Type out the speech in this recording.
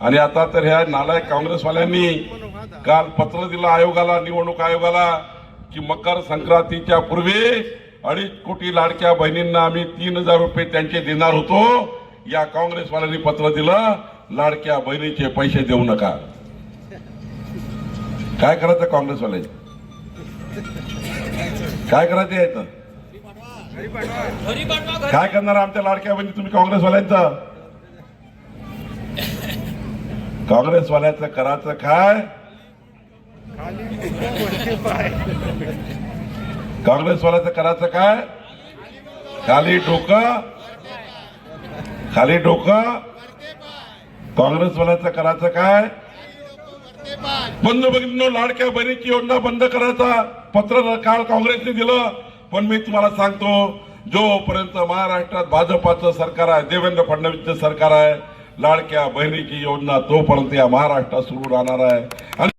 आणि आता तर ह्या नालायक काँग्रेसवाल्यांनी काल पत्र दिलं आयोगाला निवडणूक आयोगाला की मकर संक्रांतीच्या पूर्वी अडीच कोटी लाडक्या बहिणींना आम्ही तीन हजार रुपये त्यांचे देणार होतो. या काँग्रेसवाल्यांनी पत्र दिलं लाडक्या बहिणीचे पैसे देऊ नका. काय करायचं काँग्रेसवाले? काय करायचं यायचं? काय करणार आमच्या लाडक्या बहिणी तुम्ही काँग्रेसवाल्यांचं? काँग्रेसवाल्याचं करायचं काय? काँग्रेसवाल्याचं करायचं काय? खाली डोकं. खाली डोकं. काँग्रेसवाल्याचं करायचं काय? बंद बघितलं लाडक्या बहिणीची योजना बंद करायचा. पत्र काल काँग्रेसने दिलं. पण मी तुम्हाला सांगतो जोपर्यंत महाराष्ट्रात भाजपाचं सरकार आहे देवेंद्र फडणवीसचं सरकार आहे लाडक्या बहिणीची योजना तोपर्यंत या महाराष्ट्रात सुरू राहणार आहे. आणि